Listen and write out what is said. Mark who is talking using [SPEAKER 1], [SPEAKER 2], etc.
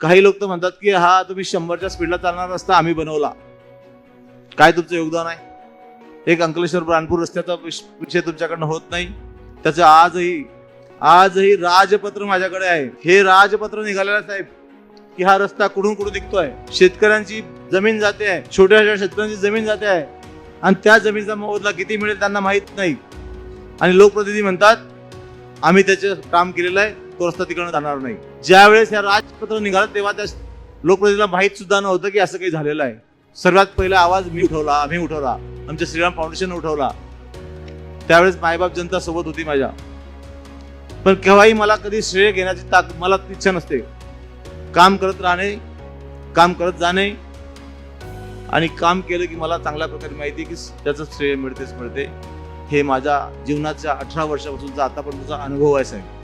[SPEAKER 1] काही लोक तर म्हणतात की हा तुम्ही शंभरच्या स्पीडला चालणारा रस्ता आम्ही बनवला. काय तुमचं योगदान आहे? एक अंकलेश्वर प्राणपूर रस्त्याचा विषय तुमच्याकडनं होत नाही. त्याचं आजही आजही राजपत्र माझ्याकडे आहे. हे राजपत्र निघालेलं साहेब की हा रस्ता कुठून कुठून निघतोय? शेतकऱ्यांची जमीन जाते आहे. छोट्या छोट्या शेतकऱ्यांची जमीन जाते आहे. आणि त्या जमिनीचा मोबदला किती मिळेल त्यांना माहीत नाही. आणि लोकप्रतिनिधी म्हणतात आम्ही त्याचं काम केलेलं आहे. तो रस्ता तिकडनं जाणार नाही. ज्यावेळेस या राजपत्र निघालं तेव्हा त्या लोकप्रतिनिधीला माहीत सुद्धा नव्हतं की असं काही झालेलं आहे. सर्वात पहिला आवाज मी उठवला आम्ही उठवला. आमच्या श्रीराम फाउंडेशन उठवला. त्यावेळेस मायबाप जनता सोबत होती माझ्या. पण केव्हाही मला कधी श्रेय घेण्याची ताक मला इच्छा नसते. काम करत राहणे काम करत जाणे आणि काम केलं की मला चांगल्या प्रकारे माहिती की त्याचं श्रेय मिळतेच मिळते. हे माझ्या जीवनाच्या अठरा वर्षापासूनचा आतापर्यंतचा अनुभव आहे साहेब.